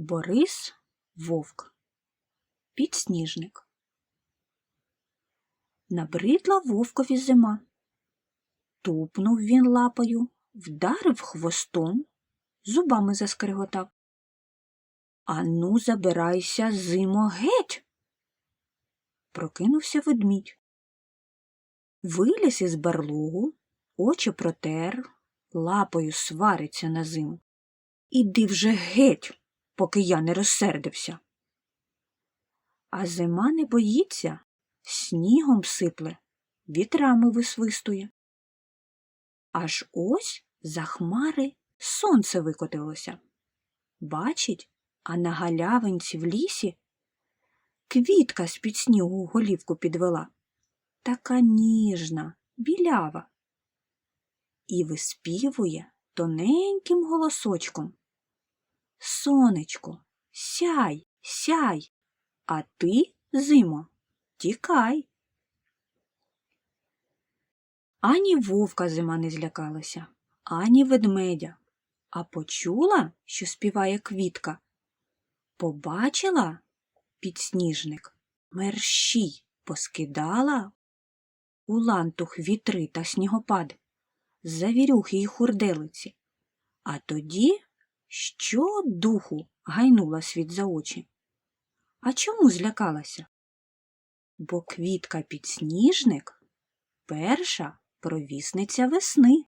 Борис Вовк. Підсніжник. Набридла вовкові зима. Тупнув він лапою, вдарив хвостом, зубами заскриготав. Ану, забирайся, зимо, геть. Прокинувся ведмідь. Виліз із барлогу, очі протер, лапою свариться на зиму. Іди вже геть, поки я не розсердився. А зима не боїться, снігом сипле, вітрами висвистує. Аж ось за хмари сонце викотилося. Бачить, а на галявинці в лісі квітка з-під снігу голівку підвела. Така ніжна, білява. І виспівує тоненьким голосочком. Сонечко, сяй, сяй, а ти, зимо, тікай. Ані вовка зима не злякалася, ані ведмедя, а почула, що співає квітка. Побачила підсніжник, мерщій поскидала у лантух вітри та снігопад, завірюхи й хурделиці, а тоді що духу гайнула світ за очі. А чому злякалася? Бо квітка підсніжник перша провісниця весни.